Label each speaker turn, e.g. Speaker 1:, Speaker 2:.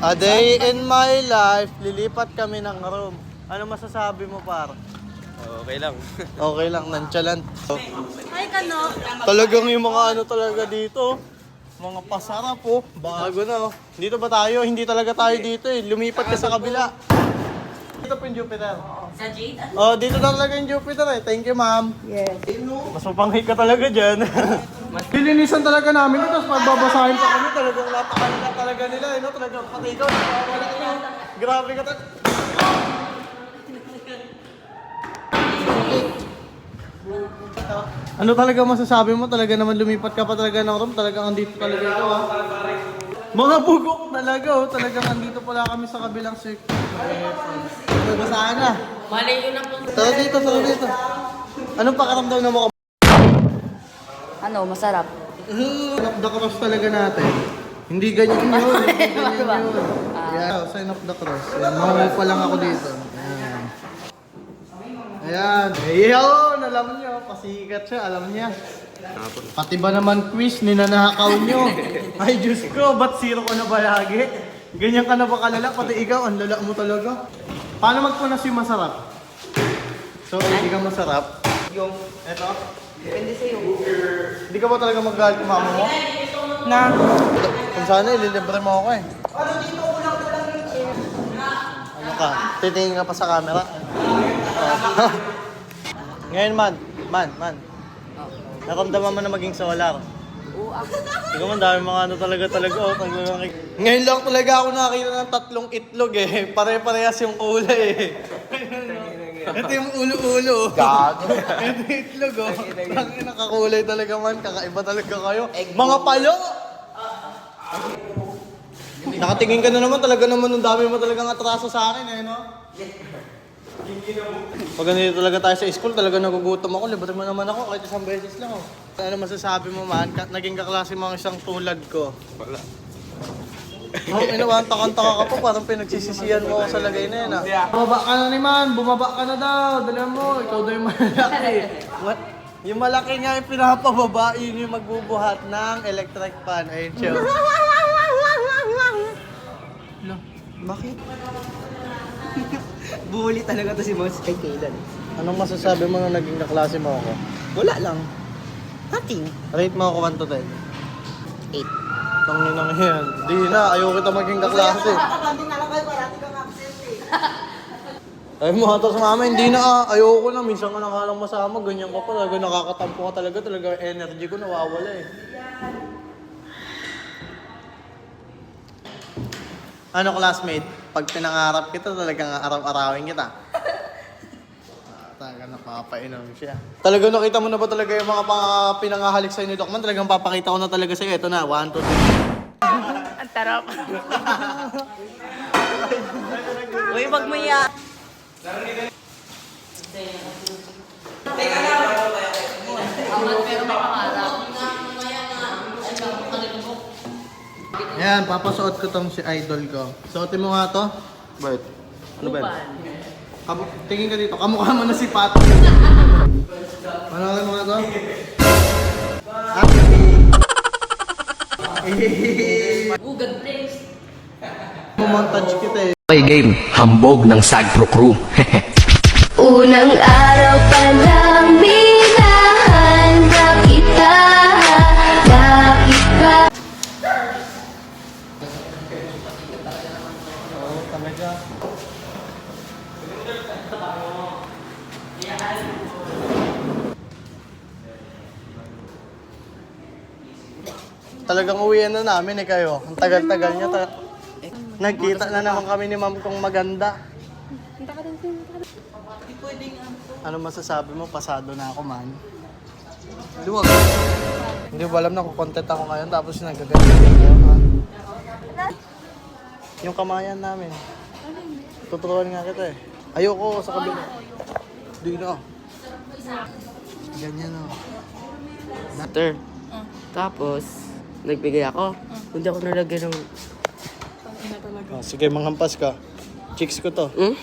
Speaker 1: A day in my life, lilipat kami ng room. Ano masasabi mo, par?
Speaker 2: Okay lang.
Speaker 1: Okay lang, nonchalant.
Speaker 3: Ay, kano?
Speaker 1: Talagang yung mga ano talaga dito, mga pasarap po, bago na oh. Dito ba tayo? Hindi talaga tayo dito eh. Lumipat ka sa kabila. Dito po yung Jupiter.
Speaker 3: Sa Jade?
Speaker 1: Oh, dito talaga yung Jupiter eh. Thank you, ma'am.
Speaker 3: Yes.
Speaker 1: Mas mapanghi ka talaga dyan. Pilinisan talaga namin ito, tapos pagbabasahin pa kami, talagang napakalala talaga nila, eh, no? Talagang pati ikaw, nakawala ka na. Grabe ka talaga. Ano talaga masasabi mo? Talaga naman lumipat ka pa talaga ng room, talagang andito talaga ito ha. Mga bugok talaga oh, talagang andito pala kami sa kabilang circle. Babasahan na.
Speaker 3: Mali yun na po.
Speaker 1: Tara dito, tara dito. Anong pakaramdam na mo
Speaker 3: Ano, masarap.
Speaker 1: Sign of the cross talaga natin. Hindi ganyan yun. Hindi ganyan
Speaker 3: Diba?
Speaker 1: yun. Yeah, sign of the cross. Yan, mamu pa lang ako dito. Ayan. Ayan. Ayun, alam nyo. Pasikat siya, alam niya. Pati ba naman quiz, ninanakaw nyo? Ay, Diyos ko, ba't zero ko na ba lagi? Ganyan ka na ba kalala? Pati ikaw, ang lala mo talaga. Paano magpunas yung masarap? So, hindi ka masarap? Yung, eto?
Speaker 3: Depende sa'yo.
Speaker 1: Hindi ka ba talaga magalit kung mama mo?
Speaker 3: Na?
Speaker 1: Kung sana, ililibre mo ako eh. Ano ka? Titingin ka pa sa camera? Ngayon man, man, man. Naramdaman mo na maging solar.
Speaker 3: Oo, ako.
Speaker 1: Ikaw man, dami mga ano talaga talaga. Oh, talagang... Ngayon lang talaga ako nakakita ng tatlong itlog eh. Pare-parehas yung kulay eh. Ito yung ulo-ulo. Gago. Ito yung itlog oh. Ang nakakulay talaga man. Kakaiba talaga kayo. Mga palo! Nakatingin ka na naman, talaga naman ang dami mo talagang atraso sa akin eh, no? Pag ganito talaga tayo sa school, talaga nagugutom ako. Libre mo naman ako kahit isang beses lang. Oh. Ano masasabi mo man? Ka- naging kaklase mo ang isang tulad ko.
Speaker 2: Wala.
Speaker 1: Oh, inawanta-kanta ka pa, parang pinagsisisiyan mo ako sa lagay na yan. Ah. Bumaba ka na naman, bumaba ka na daw. Dala mo, ikaw daw yung malaki. What? Yung malaki nga yung pinapababa, yun yung magbubuhat ng electric fan. Ayun siya. Lo, bakit?
Speaker 4: Bully talaga to si Mons kay Kaylan.
Speaker 1: Anong masasabi mo na naging kaklase mo ako?
Speaker 4: Wala lang. Nothing.
Speaker 1: Rate mo ako 1 to 10.
Speaker 4: 8.
Speaker 1: Tangin na yan. Di na, ayaw kita maging kaklase. Ay mo hatos mama, hindi na ah. Ayoko na, minsan ka na nga lang masama, ganyan ka pa talaga, nakakatampo ka talaga, talaga energy ko nawawala eh. Ano classmate? Pag pinangarap kita, talagang araw-arawin kita. Napapainom siya. Talaga nakita mo na ba talaga yung mga pa- pinangahalik sa'yo ni Dokman? Talagang papakita ko na talaga sa'yo. Ito na, 1, 2, 3.
Speaker 3: Ang tarap. Uy, wag mo iya.
Speaker 1: Yan, papasuot ko tong si idol ko. Suotin mo nga to.
Speaker 2: Bakit? Ano ba? yan?
Speaker 1: Kamu, tingin ka dito, kamukha mo na si Pato. ano ka mo nga to?
Speaker 3: Ugad, please.
Speaker 1: Montage kita eh.
Speaker 5: Play game, hambog ng Sagpro Crew.
Speaker 6: Unang araw pa lang
Speaker 1: Talagang uwian na namin eh kayo. Ang tagal-tagal niya. Ta- Nagkita na naman kami ni ma'am kong maganda. Ano masasabi mo? Pasado na ako man. Luwag. Hindi ko alam na kung content ako ngayon tapos nagaganda ako. ha? Yung kamayan namin. Tuturuan nga kita eh. Ayoko sa kabila. Di na. Ganyan o.
Speaker 4: After. Tapos, nagbigay ako. Hindi ako nalagyan ng...
Speaker 1: Oh, sige, manghampas ka. Chicks ko to.
Speaker 4: Hmm?